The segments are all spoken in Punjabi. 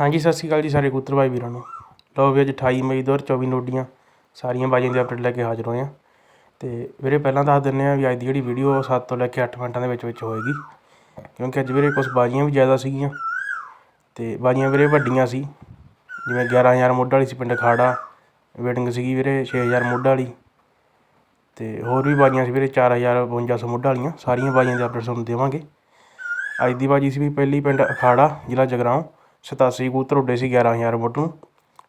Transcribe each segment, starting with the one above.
ਹਾਂਜੀ, ਸਤਿ ਸ਼੍ਰੀ ਅਕਾਲ ਜੀ ਸਾਰੇ ਕਬੂਤਰ ਭਾਈ ਵੀਰਾਂ ਨੂੰ। ਲਓ ਵੀ ਅੱਜ 28 ਮਈ 2024 ਨੂੰ ਸਾਰੀਆਂ ਬਾਜੀਆਂ ਦੀ ਅਪਡੇਟ ਲੈ ਕੇ ਹਾਜ਼ਰ ਹੋਏ ਹਾਂ। ਤੇ ਵੀਰੇ ਪਹਿਲਾਂ ਦੱਸ ਦਿੰਦੇ ਹਾਂ ਵੀ ਅੱਜ ਦੀ ਜਿਹੜੀ ਵੀਡੀਓ 7 ਤੋਂ ਲੈ ਕੇ 8 ਮਿੰਟਾਂ ਦੇ ਵਿੱਚ ਵਿੱਚ ਹੋਏਗੀ। ਕਿਉਂਕਿ ਅੱਜ ਵੀਰੇ ਕੁਝ ਬਾਜੀਆਂ ਵੀ ਜ਼ਿਆਦਾ ਸੀਗੀਆਂ। ਤੇ ਬਾਜੀਆਂ ਵੀਰੇ ਵੱਡੀਆਂ ਸੀ, ਜਿਵੇਂ 11000 ਮੋਢਾ ਵਾਲੀ ਸੀ ਪਿੰਡ ਖਾੜਾ ਵੇਟਿੰਗ ਸੀਗੀ ਵੀਰੇ 6000 ਮੋਢਾ ਵਾਲੀ। ਤੇ ਹੋਰ ਵੀ ਬਾਜੀਆਂ ਸੀ ਵੀਰੇ 4000 5200 ਮੋਢਾ ਵਾਲੀਆਂ, ਸਾਰੀਆਂ ਬਾਜੀਆਂ ਦੇ ਅਪਡੇਟ ਤੁਹਾਨੂੰ ਦੇਵਾਂਗੇ। ਅੱਜ ਦੀ ਬਾਜੀ ਸੀ ਵੀ ਪਹਿਲੀ ਪਿੰਡ ਅਖਾੜਾ, ਜ਼ਿਲ੍ਹਾ ਜਗਰਾਉਂ। 87 ਕਬੂਤਰ ਉੱਡੇ ਸੀ 11000 ਮੁੱਢ ਨੂੰ।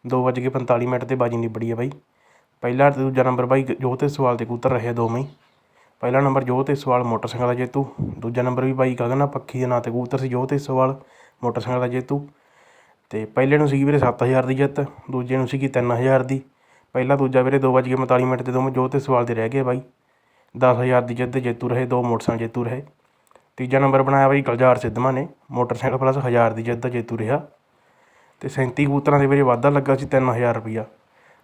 ਦੋ ਵੱਜ ਕੇ 45 ਮਿੰਟ ਤੇ ਬਾਜੀ ਨਿਬੜੀ ਹੈ ਬਾਈ। ਪਹਿਲਾ ਤੇ ਦੂਜਾ ਨੰਬਰ ਬਾਈ, ਜੋਤ ਤੇ ਸਵਾਲ 'ਤੇ ਕਬੂਤਰ ਰਹੇ ਦੋਵੇਂ ਪਹਿਲਾ ਨੰਬਰ ਜੋਤ ਤੇ ਸਵਾਲ, ਮੋਟਰਸਾਈਕਲ ਦਾ ਜੇਤੂ। ਦੂਜਾ ਨੰਬਰ ਵੀ ਬਾਈ ਗਗਨਾ ਪੱਖੀ ਦੇ ਨਾਂ ਤੇ ਕਬੂਤਰ ਸੀ ਜੋਤ ਤੇ ਸਵਾਲ, ਮੋਟਰਸਾਈਕਲ ਦਾ ਜੇਤੂ। ਤੇ ਪਹਿਲੇ ਨੂੰ ਸੀਗੀ ਵੀਰੇ 7000 ਦੀ ਜਿੱਤ, ਦੂਜੇ ਨੂੰ ਸੀਗੀ 3000 ਦੀ। ਪਹਿਲਾ, ਦੂਜਾ ਵੀਰੇ ਦੋ ਵੱਜ ਕੇ 45 ਮਿੰਟ ਤੇ ਦੋਵੇਂ ਜੋਤ ਤੇ ਸਵਾਲ ਦੇ ਰਹਿ ਗਏ ਬਾਈ। 10000 ਦੀ ਜਿੱਤ ਦੇ ਜੇਤੂ ਰਹੇ, ਦੋ ਮੋਟਰਸਾਈਕਲ ਜੇਤੂ ਰਹੇ। ਤੀਜਾ ਨੰਬਰ ਬਣਾਇਆ ਬਾਈ ਗਲਜਾਰ ਸਿੱਧਵਾਂ ਨੇ, ਮੋਟਰਸਾਈਕਲ ਪਲੱਸ ਹਜ਼ਾਰ ਦੀ ਜਿੱਤ ਦਾ ਜੇਤੂ ਰਿਹਾ। ਅਤੇ ਸੈਂਤੀ ਕਬੂਤਰਾਂ ਦੇ ਵੀਰੇ ਵਾਧਾ ਲੱਗਾ ਸੀ 3000 ਰੁਪਈਆ।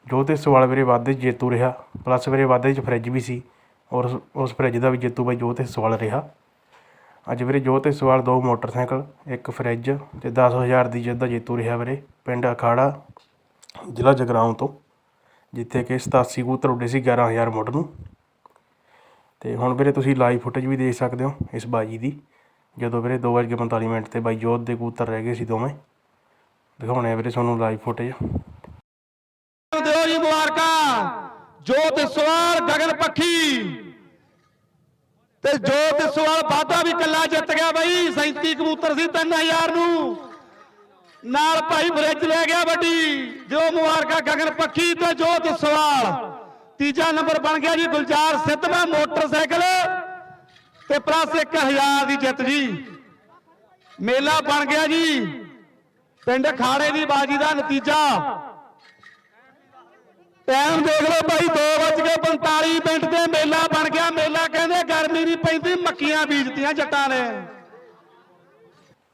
ਜੋ ਤੇ ਸਵਾਲ ਵੀਰੇ ਵਾਧੇ 'ਚ ਜੇਤੂ ਰਿਹਾ ਪਲੱਸ ਵੀਰੇ ਵਾਧੇ 'ਚ ਫਰਿੱਜ ਵੀ ਸੀ, ਔਰ ਉਸ- ਉਸ ਫਰਿੱਜ ਦਾ ਵੀ ਜੇਤੂ ਬਾਈ ਜੋ ਤੇ ਸਵਾਲ ਰਿਹਾ। ਅੱਜ ਵੀਰੇ ਜੋ ਤੇ ਸਵਾਲ ਦੋ ਮੋਟਰਸਾਈਕਲ, ਇੱਕ ਫਰਿੱਜ ਤੇ 10000 ਦੀ ਜਿੱਤ ਦਾ ਜੇਤੂ ਰਿਹਾ ਵੀਰੇ, ਪਿੰਡ ਅਖਾੜਾ, ਜ਼ਿਲ੍ਹਾ ਜਗਰਾਉਂ ਤੋਂ, ਜਿੱਥੇ ਕਿ 87 ਕਬੂਤਰ ਉੱਡੇ ਸੀ 11000 ਮੁੱਢ ਨੂੰ। ਤੇ ਹੁਣ ਵੀਰੇ ਤੁਸੀਂ ਲਾਈਵ ਫੁਟੇਜ ਵੀ ਦੇਖ ਸਕਦੇ ਹੋ ਇਸ ਬਾਜੀ ਦੀ। ਜਦੋਂ ਵੀਰੇ 2:45 ਮਿੰਟ ਤੇ ਬਾਈ ਜੋਤ ਦੇ ਕਬੂਤਰ ਰਹਿ ਗਏ ਸੀ ਦੋਵੇਂ। ਦਿਖਾਉਣੇ ਆ ਵੀਰੇ ਤੁਹਾਨੂੰ ਲਾਈਵ ਫੁਟੇਜ ਦਿਓ ਜੀ ਮੁਬਾਰਕਾਂ। ਜੋਤ ਸਵਾਲ, ਗਗਨ ਪੱਖੀ। ਤੇ ਜੋਤ ਸਵਾਲ ਵਾਧਾ ਵੀ ਕੱਲਾ ਜਿੱਤ ਗਿਆ ਬਈ। 37 ਕਬੂਤਰ ਸੀ 3000 ਨੂੰ। ਨਾਲ ਭਾਈ ਬ੍ਰਿਜ ਲੈ ਗਿਆ ਵੱਡੀ। ਜੋ ਮੁਬਾਰਕਾਂ, ਗਗਨ ਪੱਖੀ ਤੇ ਜੋਤ ਸਵਾਲ। ਤੀਜਾ ਨੰਬਰ ਬਣ ਗਿਆ ਜੀ ਗੁਲਜ਼ਾਰ ਸਿੱਧਵਾ ਮੋਟਰਸਾਈਕਲ। ਤੇ ਪਲੱਸ 1000 ਦੀ ਜਿੱਤ ਜੀ। ਮੇਲਾ ਬਣ ਗਿਆ ਜੀ। ਪਿੰਡ ਖਾੜੇ ਦੀ ਬਾਜੀ ਦਾ ਨਤੀਜਾ। ਟਾਈਮ ਦੇਖ ਲਓ ਭਾਈ 2:45 ਮਿੰਟ ਤੇ ਮੇਲਾ ਬਣ ਗਿਆ। ਮੇਲਾ ਕਹਿੰਦੇ ਗਰਮੀ ਨਹੀਂ ਪੈਂਦੀ, ਮੱਕੀਆਂ ਬੀਜਤੀਆਂ ਜੱਟਾਂ ਨੇ।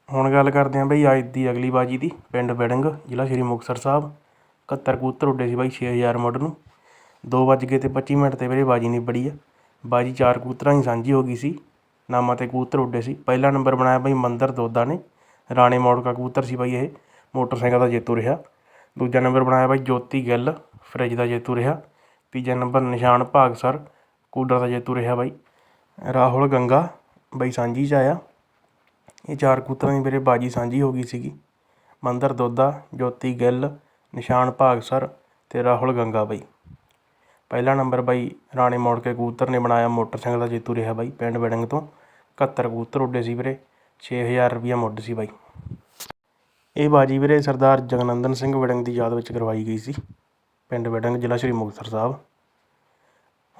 ਹੁਣ ਗੱਲ ਕਰਦੇ ਆਂ ਬਈ ਅੱਜ ਦੀ ਅਗਲੀ ਬਾਜੀ ਦੀ। ਪਿੰਡ ਵੜਿੰਗ ਜ਼ਿਲ੍ਹਾ ਸ਼੍ਰੀ ਮੁਕਤਸਰ ਸਾਹਿਬ। 71 ਕਬੂਤਰ ਉੱਡੇ ਸੀ ਬਾਈ 6000 ਮੁੱਢ ਨੂੰ। ਦੋ ਵੱਜ ਕੇ ਅਤੇ ਪੱਚੀ ਮਿੰਟ ਤੇ ਵੀਰੇ ਬਾਜੀ ਨਿਬੜੀ ਆ। ਬਾਜੀ ਚਾਰ ਕਬੂਤਰਾਂ ਦੀ ਸਾਂਝੀ ਹੋ ਗਈ ਸੀ। ਨਾਮਾਂ ਤੇ ਕਬੂਤਰ ਉੱਡੇ ਸੀ। ਪਹਿਲਾ ਨੰਬਰ ਬਣਾਇਆ ਬਾਈ ਮੰਦਰ ਦੋਦਾ ਨੇ। ਰਾਣੇ ਮੋੜ ਕਾ ਕਬੂਤਰ ਸੀ ਬਾਈ ਇਹ। ਮੋਟਰਸਾਈਕਲ ਦਾ ਜੇਤੂ ਰਿਹਾ। ਦੂਜਾ ਨੰਬਰ ਬਣਾਇਆ ਬਾਈ ਜੋਤੀ ਗਿੱਲ। ਫਰਿੱਜ ਦਾ ਜੇਤੂ ਰਿਹਾ। ਤੀਜਾ ਨੰਬਰ ਨਿਸ਼ਾਨ ਭਾਗ ਸਰ। ਕੂਲਰ ਦਾ ਜੇਤੂ ਰਿਹਾ ਬਾਈ। ਰਾਹੁਲ ਗੰਗਾ ਬਾਈ ਸਾਂਝੀ ਚ ਆਇਆ। ਇਹ ਚਾਰ ਕਬੂਤਰਾਂ ਦੀ ਵੀਰੇ ਬਾਜੀ ਸਾਂਝੀ ਹੋ ਗਈ ਸੀਗੀ। ਮੰਦਰ ਦੋਦਾ ਜੋਤੀ ਗਿੱਲ, ਨਿਸ਼ਾਨ ਭਾਗ ਸਰ ਅਤੇ ਰਾਹੁਲ ਗੰਗਾ ਬਾਈ। ਪਹਿਲਾ ਨੰਬਰ ਬਾਈ, ਰਾਣੇ ਮੋੜ ਕੇ ਕਬੂਤਰ ਨੇ ਬਣਾਇਆ ਮੋਟਰਸਾਈਕਲ ਦਾ ਜੇਤੂ ਰਿਹਾ ਬਾਈ, ਪਿੰਡ ਵੜਿੰਗ ਤੋਂ। 71 ਕਬੂਤਰ ਉੱਡੇ ਸੀ ਵੀਰੇ 6000 ਰੁਪਈਆ ਮੁੱਢ ਸੀ ਬਾਈ। ਇਹ ਬਾਜੀ ਵੀਰੇ ਸਰਦਾਰ ਜਗਨੰਦਨ ਸਿੰਘ ਵੜਿੰਗ ਦੀ ਯਾਦ ਵਿੱਚ ਕਰਵਾਈ ਗਈ ਸੀ। ਪਿੰਡ ਵੜਿੰਗ ਜ਼ਿਲ੍ਹਾ ਸ਼੍ਰੀ ਮੁਕਤਸਰ ਸਾਹਿਬ।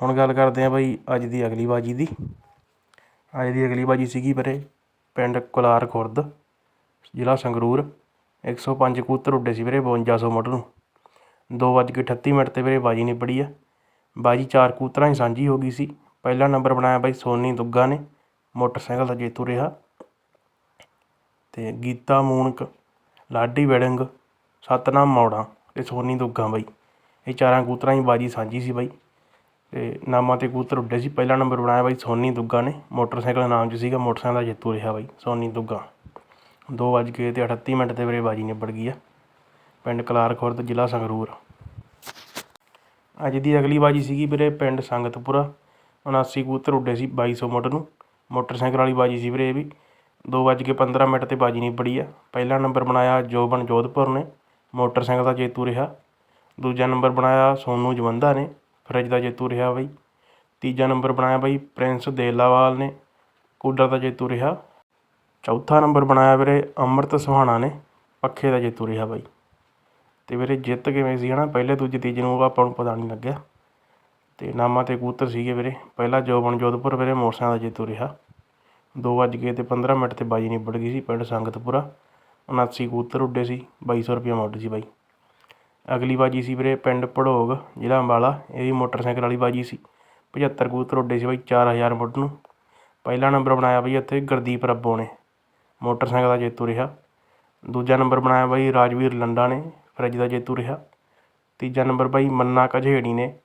ਹੁਣ ਗੱਲ ਕਰਦੇ ਹਾਂ ਬਾਈ ਅੱਜ ਦੀ ਅਗਲੀ ਬਾਜੀ ਦੀ। ਅੱਜ ਦੀ ਅਗਲੀ ਬਾਜੀ ਸੀਗੀ ਵੀਰੇ, ਪਿੰਡ ਕੁਲਾਰ ਖੁਰਦ, ਜ਼ਿਲ੍ਹਾ ਸੰਗਰੂਰ। 105 ਕਬੂਤਰ ਉੱਡੇ ਸੀ ਵੀਰੇ 5200 ਮੁੱਢ ਨੂੰ। 2:38 ਮਿੰਟ ਤੇ ਵੀਰੇ ਬਾਜੀ ਨਿਬੜੀ ਆ। ਬਾਜੀ ਚਾਰ ਕਬੂਤਰਾਂ 'ਚ ਸਾਂਝੀ ਹੋ ਗਈ ਸੀ। ਪਹਿਲਾ ਨੰਬਰ ਬਣਾਇਆ ਬਾਈ ਸੋਨੀ ਦੁੱਗਾ ਨੇ, ਮੋਟਰਸਾਈਕਲ ਦਾ ਜੇਤੂ ਰਿਹਾ। ਅਤੇ ਗੀਤਾ ਮੂਣਕ ਲਾਡੀ ਵੜਿੰਗ, ਸਤਨਾਮ ਮੌੜਾ ਤੇ ਸੋਨੀ ਦੁੱਗਾ ਬਾਈ। ਇਹ ਚਾਰਾਂ ਕਬੂਤਰਾਂ 'ਚ ਬਾਜੀ ਸਾਂਝੀ ਸੀ ਬਾਈ। ਅਤੇ ਨਾਮਾਂ ਤੇ ਕਬੂਤਰ ਉੱਡੇ ਸੀ। ਪਹਿਲਾ ਨੰਬਰ ਬਣਾਇਆ ਬਾਈ ਸੋਨੀ ਦੁੱਗਾ ਨੇ, ਮੋਟਰਸਾਈਕਲ ਦਾ ਨਾਮ 'ਚ ਸੀਗਾ ਮੋਟਰਸਾਈਕਲ ਦਾ ਜੇਤੂ ਰਿਹਾ ਬਾਈ, ਸੋਨੀ ਦੁੱਗਾ। ਦੋ ਵੱਜ ਕੇ ਅਤੇ ਅਠੱਤੀ ਮਿੰਟ ਤੇ ਵੀਰੇ ਬਾਜੀ ਨਿਬੜ ਗਈ ਆ। ਪਿੰਡ ਕਲਾਰ ਖੁਰਦ ਜ਼ਿਲ੍ਹਾ ਸੰਗਰੂਰ। ਅੱਜ ਦੀ ਅਗਲੀ ਬਾਜੀ ਸੀਗੀ ਵੀਰੇ ਪਿੰਡ ਸੰਗਤਪੁਰਾ 79 ਕਬੂਤਰ ਉੱਡੇ ਸੀ 2200 ਮੁੱਢ ਨੂੰ। ਮੋਟਰਸਾਈਕਲ ਵਾਲੀ ਬਾਜੀ ਸੀ ਵੀਰੇ ਇਹ ਵੀ। ਦੋ ਵੱਜ ਕੇ 15 ਮਿੰਟ ਤੇ ਬਾਜੀ ਨਿਬੜੀ ਆ। ਪਹਿਲਾ ਨੰਬਰ ਬਣਾਇਆ ਜੋਬਨ ਜੋਧਪੁਰ ਨੇ, ਮੋਟਰਸਾਈਕਲ ਦਾ ਜੇਤੂ ਰਿਹਾ। ਦੂਜਾ ਨੰਬਰ ਬਣਾਇਆ ਸੋਨੂ ਜਵੰਦਾ ਨੇ, ਫਰਿੱਜ ਦਾ ਜੇਤੂ ਰਿਹਾ ਬਾਈ। ਤੀਜਾ ਨੰਬਰ ਬਣਾਇਆ ਬਾਈ ਪ੍ਰਿੰਸ ਦੇਲਾਵਾਲ ਨੇ, ਕੂਲਰ ਦਾ ਜੇਤੂ ਰਿਹਾ। ਚੌਥਾ ਨੰਬਰ ਬਣਾਇਆ ਵੀਰੇ ਅੰਮ੍ਰਿਤ ਸੁਹਾਣਾ ਨੇ, ਪੱਖੇ ਦਾ ਜੇਤੂ ਰਿਹਾ ਬਾਈ। ਅਤੇ ਵੀਰੇ ਜਿੱਤ ਕਿਵੇਂ ਸੀ ਹੈ ਨਾ ਪਹਿਲੇ ਦੂਜੇ ਤੀਜੇ ਨੂੰ ਉਹ ਆਪਾਂ ਨੂੰ ਪਤਾ ਨਹੀਂ ਲੱਗਿਆ। ਅਤੇ ਨਾਮਾਂ ਤੇ ਕਬੂਤਰ ਸੀਗੇ ਵੀਰੇ। ਪਹਿਲਾ ਜੋਬਨ ਜੋਧਪੁਰ ਵੀਰੇ ਮੋਟਰਸਾਈਕਲ ਦਾ ਜੇਤੂ ਰਿਹਾ। ਦੋ ਵੱਜ ਕੇ ਅਤੇ ਪੰਦਰਾਂ ਮਿੰਟ ਤੇ ਬਾਜੀ ਨਿਬੜ ਗਈ ਸੀ ਪਿੰਡ ਸੰਗਤਪੁਰਾ। 79 ਕਬੂਤਰ ਉੱਡੇ ਸੀ 2200 ਰੁਪਏ ਮੁੱਢ ਸੀ ਬਾਈ। ਅਗਲੀ ਬਾਜੀ ਸੀ ਵੀਰੇ ਪਿੰਡ ਭੜੋਗ, ਜ਼ਿਲ੍ਹਾ ਅੰਬਾਲਾ। ਇਹ ਵੀ ਮੋਟਰਸਾਈਕਲ ਵਾਲੀ ਬਾਜੀ ਸੀ। 75 ਕਬੂਤਰ ਉੱਡੇ ਸੀ ਬਾਈ 4000 ਮੁੱਢ ਨੂੰ। ਪਹਿਲਾ ਨੰਬਰ ਬਣਾਇਆ ਬਾਈ ਇੱਥੇ ਗੁਰਦੀਪ ਰੱਬੋ ਨੇ। ਮੋਟਰਸਾਈਕਲ ਦਾ ਜੇਤੂ ਰਿਹਾ। ਦੂਜਾ ਨੰਬਰ ਬਣਾਇਆ ਬਾਈ ਰਾਜਵੀਰ ਲੰਡਾ ਨੇ। ਫਰਿੱਜ ਦਾ ਜੇਤੂ ਰਿਹਾ। ਤੀਜਾ ਨੰਬਰ ਬਾਈ ਮੰਨਾ ਕਝੇੜੀ ਨੇ।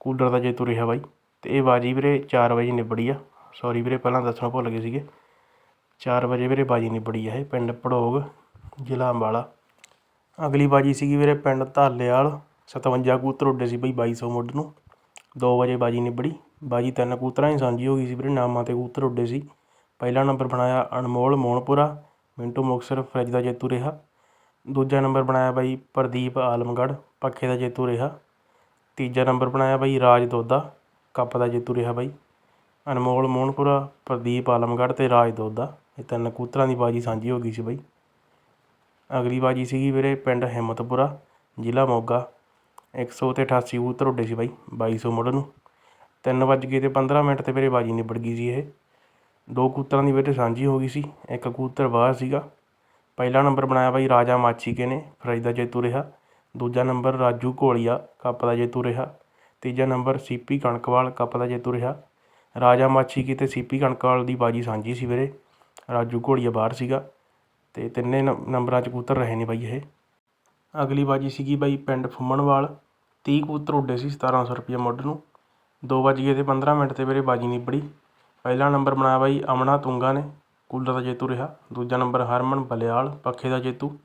ਕੂਲਰ ਦਾ ਜੇਤੂ ਰਿਹਾ ਬਾਈ। ਅਤੇ ਇਹ ਬਾਜੀ ਵੀਰੇ ਚਾਰ ਵਜੇ ਨਿਬੜੀ ਆ। ਸੌਰੀ ਵੀਰੇ, ਪਹਿਲਾਂ ਦੱਸਣਾ ਭੁੱਲ ਗਏ ਸੀਗੇ। ਚਾਰ ਵਜੇ ਵੀਰੇ ਬਾਜੀ ਨਿਬੜੀ ਆ ਇਹ ਪਿੰਡ ਪੜੋਗ ਜ਼ਿਲ੍ਹਾ ਅੰਬਾਲਾ। ਅਗਲੀ ਬਾਜੀ ਸੀਗੀ ਵੀਰੇ ਪਿੰਡ ਧਾਲੇਵਾਲ। 57 ਕੂਤਰ ਉੱਡੇ ਸੀ ਬਈ 2200 ਮੁੱਢ ਨੂੰ। 2 ਵਜੇ ਬਾਜੀ ਨਿਬੜੀ। ਬਾਜੀ ਤਿੰਨ ਕੂਤਰਾਂ ਦੀ ਸਾਂਝੀ ਹੋ ਗਈ ਸੀ ਵੀਰੇ। ਨਾਮਾਂ ਤੇ ਕਬੂਤਰ ਉੱਡੇ ਸੀ। ਪਹਿਲਾ ਨੰਬਰ ਬਣਾਇਆ ਅਨਮੋਲ ਮੋਹਣਪੁਰਾ ਮਿੰਟੂ ਮੁਕਸਰ ਫਰਿੱਜ ਦਾ ਜੇਤੂ ਰਿਹਾ। ਦੂਜਾ ਨੰਬਰ ਬਣਾਇਆ ਬਾਈ ਪ੍ਰਦੀਪ ਆਲਮਗੜ੍ਹ, ਪੱਖੇ ਦਾ ਜੇਤੂ ਰਿਹਾ। ਤੀਜਾ ਨੰਬਰ ਬਣਾਇਆ ਬਾਈ ਰਾਜ ਦੋਦਾ, ਕੱਪ ਦਾ ਜੇਤੂ ਰਿਹਾ ਬਾਈ। ਅਨਮੋਲ ਮੋਹਨਪੁਰਾ, ਪ੍ਰਦੀਪ ਆਲਮਗੜ੍ਹ ਅਤੇ ਰਾਜ ਦੋਦਾ। ਇਹ ਤਿੰਨ ਕਬੂਤਰਾਂ ਦੀ ਬਾਜੀ ਸਾਂਝੀ ਹੋ ਗਈ ਸੀ ਬਾਈ। ਅਗਲੀ ਬਾਜੀ ਸੀਗੀ ਵੀਰੇ ਪਿੰਡ ਹਿੰਮਤਪੁਰਾ, ਜ਼ਿਲ੍ਹਾ ਮੋਗਾ। ਇੱਕ ਸੌ ਅਤੇ ਅਠਾਸੀ ਕਬੂਤਰ ਉੱਡੇ ਸੀ ਬਾਈ ਬਾਈ ਸੌ ਮੁੱਢ ਨੂੰ। ਤਿੰਨ ਵੱਜ ਗਏ ਅਤੇ ਪੰਦਰਾਂ ਮਿੰਟ ਤੇ ਵੀਰੇ ਬਾਜੀ ਨਿਬੜ ਗਈ ਸੀ ਇਹ। ਦੋ ਕਬੂਤਰਾਂ ਦੀ ਵੀਰੇ ਸਾਂਝੀ ਹੋ ਗਈ ਸੀ, ਇੱਕ ਕਬੂਤਰ ਬਾਹਰ ਸੀਗਾ। ਪਹਿਲਾ ਨੰਬਰ ਬਣਾਇਆ ਬਾਈ ਰਾਜਾ ਮਾਚੀਕੇ ਨੇ, ਫਰਾਈ ਦਾ ਜੇਤੂ ਰਿਹਾ। ਦੂਜਾ ਨੰਬਰ ਰਾਜੂ ਘੋਲੀਆ, ਕੱਪ ਦਾ ਜੇਤੂ ਰਿਹਾ। ਤੀਜਾ ਨੰਬਰ ਸੀਪੀ ਕਣਕਵਾਲ, ਕੱਪ ਦਾ ਜੇਤੂ ਰਿਹਾ। ਰਾਜਾ ਮਾਛੀਕੇ ਤੇ ਸੀਪੀ ਕਣਕਵਾਲ ਦੀ ਬਾਜੀ ਸਾਂਝੀ ਸੀ ਵੀਰੇ। ਰਾਜੂ ਘੋੜੀਆ ਬਾਹਰ ਸੀਗਾ ਤੇ ਤਿੰਨੇ ਨੰ- ਨੰਬਰਾਂ 'ਚ ਕਬੂਤਰ ਰਹੇ ਨੇ ਬਾਈ ਇਹ। ਅਗਲੀ ਬਾਜੀ ਸੀਗੀ ਬਾਈ ਪਿੰਡ ਫੁੰਮਣਵਾਲ। 30 ਕਬੂਤਰ ਉੱਡੇ ਸੀ 1700 ਰੁਪਏ ਮੁੱਢ ਨੂੰ। ਦੋ ਵੱਜ ਗਏ ਤੇ 15 ਮਿੰਟ ਤੇ ਵੀਰੇ ਬਾਜੀ ਨਿਬੜੀ। ਪਹਿਲਾ ਨੰਬਰ ਬਣਾਇਆ ਬਾਈ ਅਮਨਾ ਤੁੰਗਾ ਨੇ ਕੂਲਰ ਦਾ ਜੇਤੂ ਰਿਹਾ। ਦੂਜਾ ਨੰਬਰ ਹਰਮਨ ਬਲਿਆਲ, ਪੱਖੇ ਦਾ ਜੇਤੂ।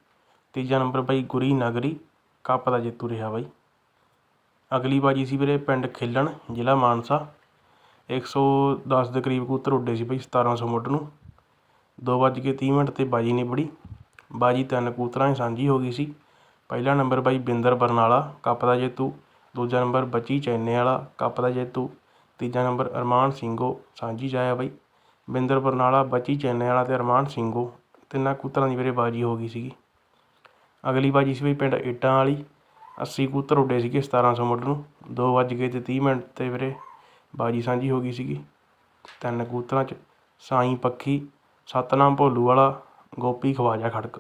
ਤੀਜਾ ਨੰਬਰ ਬਾਈ ਗੁਰੀ ਨਗਰੀ, ਕੱਪ ਦਾ ਜੇਤੂ ਰਿਹਾ ਬਾਈ। ਅਗਲੀ ਬਾਜੀ ਸੀ ਵੀਰੇ ਪਿੰਡ ਖੇਲਣ, ਜ਼ਿਲ੍ਹਾ ਮਾਨਸਾ। 110 ਦੇ ਕਰੀਬ ਕੂਤਰ ਉੱਡੇ ਸੀ ਬਾਈ 1700 ਮੁੱਢ ਨੂੰ। ਦੋ ਵੱਜ ਕੇ ਤੀਹ ਮਿੰਟ ਤੇ ਬਾਜੀ ਨਿਬੜੀ। ਬਾਜੀ ਤਿੰਨ ਕੂਤਰਾਂ ਦੀ ਸਾਂਝੀ ਹੋ ਗਈ ਸੀ। ਪਹਿਲਾ ਨੰਬਰ ਬਾਈ ਬਿੰਦਰ ਬਰਨਾਲਾ, ਕੱਪ ਦਾ ਜੇਤੂ। ਦੂਜਾ ਨੰਬਰ ਬੱਚੀ ਚੈਨੇ ਵਾਲਾ, ਕੱਪ ਦਾ ਜੇਤੂ। ਤੀਜਾ ਨੰਬਰ ਅਰਮਾਨ ਸਿੰਘੋ, ਸਾਂਝੀ ਜਾਇਆ ਬਾਈ। ਬਿੰਦਰ ਬਰਨਾਲਾ ਬਚੀ ਚੈਨੇ ਵਾਲਾ ਅਤੇ ਅਰਮਾਨ ਸਿੰਘੋ। ਤਿੰਨਾਂ ਕਬੂਤਰਾਂ ਦੀ ਵੀਰੇ ਬਾਜੀ ਹੋ ਗਈ ਸੀਗੀ। ਅਗਲੀ ਬਾਜੀ ਸੀ ਬਈ ਪਿੰਡ ਏਟਾਂ ਵਾਲੀ। 80 ਕਬੂਤਰ ਉੱਡੇ ਸੀਗੇ 1700 ਮੁੱਢ ਨੂੰ। ਦੋ ਵੱਜ ਗਏ ਤੇ 30 ਮਿੰਟ ਤੇ ਵੀਰੇ ਬਾਜੀ ਸਾਂਝੀ ਹੋ ਗਈ ਸੀਗੀ। ਤਿੰਨ ਕਬੂਤਰਾਂ 'ਚ ਸਾਈਂ, ਪੱਖੀ, ਸਤਨਾਮ ਭੋਲੂ ਵਾਲਾ, ਗੋਪੀ, ਖਵਾਜਾ, ਖੜਕ।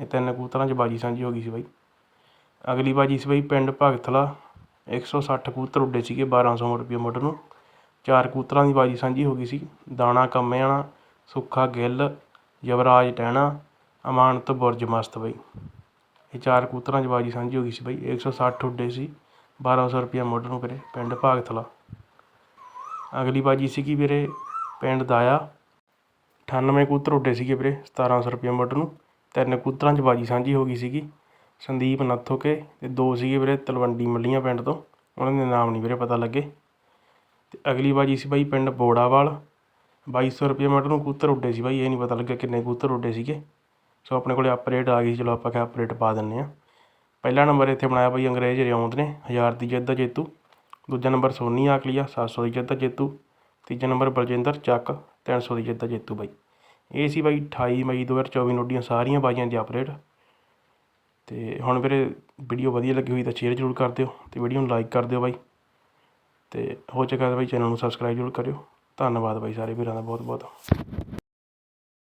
ਇਹ ਤਿੰਨ ਕਬੂਤਰਾਂ 'ਚ ਬਾਜੀ ਸਾਂਝੀ ਹੋ ਗਈ ਸੀ ਬਾਈ। ਅਗਲੀ ਬਾਜੀ ਸੀ ਬਈ ਪਿੰਡ ਭਗਤਲਾ 160 ਕਬੂਤਰ ਉੱਡੇ ਸੀਗੇ 1200 ਰੁਪਏ ਮੁੱਢ ਨੂੰ। ਚਾਰ ਕਬੂਤਰਾਂ ਦੀ ਬਾਜੀ ਸਾਂਝੀ ਹੋ ਗਈ ਸੀ। ਦਾਣਾ ਕੰਮਿਆਣਾ, ਸੁੱਖਾ ਗਿੱਲ, ਯਵਰਾਜ ਟਹਿਣਾ, ਅਮਾਨਤ ਬੁਰਜ ਮਸਤ ਬਈ। ਇਹ ਚਾਰ ਕਬੂਤਰਾਂ 'ਚ ਬਾਜੀ ਸਾਂਝੀ ਹੋ ਗਈ ਸੀ ਬਈ। ਇੱਕ ਸੌ ਸੱਠ ਉੱਡੇ ਸੀ। 1200 ਰੁਪਏ ਮੁੱਢ ਨੂੰ ਵੀਰੇ, ਪਿੰਡ ਭਾਗਥਲਾ। ਅਗਲੀ ਬਾਜੀ ਸੀਗੀ ਵੀਰੇ ਪਿੰਡ ਦਾਇਆ। 98 ਕਬੂਤਰ ਉੱਡੇ ਸੀਗੇ ਵੀਰੇ 1700 ਰੁਪਏ ਮੁੱਢ ਨੂੰ। ਤਿੰਨ ਕਬੂਤਰਾਂ 'ਚ ਬਾਜੀ ਸਾਂਝੀ ਹੋ ਗਈ ਸੀਗੀ। ਸੰਦੀਪ ਨੱਥੋਕੇ ਤੇ ਦੋ ਸੀਗੇ ਵੀਰੇ ਤਲਵੰਡੀ ਮੱਲੀਆਂ ਪਿੰਡ ਤੋਂ। ਉਹਨਾਂ ਦੇ ਨਾਮ ਨਹੀਂ ਵੀਰੇ ਪਤਾ ਲੱਗੇ। ਅਤੇ ਅਗਲੀ ਬਾਜੀ ਸੀ ਬਾਈ ਪਿੰਡ ਬੋੜਾਵਾਲ। 2200 ਰੁਪਏ ਮੁੱਢ ਨੂੰ ਕਬੂਤਰ ਉੱਡੇ ਸੀ ਬਾਈ, ਇਹ ਨਹੀਂ ਪਤਾ ਲੱਗਿਆ ਕਿੰਨੇ ਕਬੂਤਰ ਉੱਡੇ ਸੀਗੇ। ਸੋ ਆਪਣੇ ਕੋਲੇ ਅਪਰੇਟ ਆ ਗਈ ਸੀ, ਚਲੋ ਆਪਾਂ ਕਿਹਾ ਅਪਰੇਟ ਪਾ ਦਿੰਦੇ ਹਾਂ। ਪਹਿਲਾ ਨੰਬਰ ਇੱਥੇ ਬਣਾਇਆ ਬਾਈ ਅੰਗਰੇਜ਼ ਰਿਆਉਂਦ ਨੇ 1000 ਦੀ ਜਿੱਤ ਦਾ ਜੇਤੂ। ਦੂਜਾ ਨੰਬਰ ਸੋਨੀ ਆਕਲੀਆ 700 ਦੀ ਜਿੱਤ ਦਾ ਜੇਤੂ। ਤੀਜਾ ਨੰਬਰ ਬਲਜਿੰਦਰ ਚੱਕ 300 ਦੀ ਜਿੱਤ ਦਾ ਜੇਤੂ ਬਾਈ। ਇਹ ਸੀ ਬਾਈ 28 ਮਈ 2024 ਨੂੰ ਉੱਡੀਆਂ ਸਾਰੀਆਂ ਬਾਜੀਆਂ ਦੀ ਅਪਡੇਟ ਤੇ ਹੁਣ ਵੀਰੇ ਵੀਡੀਓ ਵਧੀਆ ਲੱਗੀ ਹੋਈ ਤਾਂ ਸ਼ੇਅਰ ਜ਼ਰੂਰ ਕਰ ਦਿਓ ਤੇ ਵੀਡੀਓ ਨੂੰ ਲਾਈਕ ਕਰ ਦਿਓ ਬਾਈ। ਅਤੇ ਹੋ ਚੱਕਾ ਤਾਂ ਬਾਈ ਚੈਨਲ ਨੂੰ ਸਬਸਕ੍ਰਾਈਬ ਜ਼ਰੂਰ ਕਰਿਓ। ਧੰਨਵਾਦ ਬਾਈ ਸਾਰੇ ਵੀਰਾਂ ਦਾ ਬਹੁਤ ਬਹੁਤ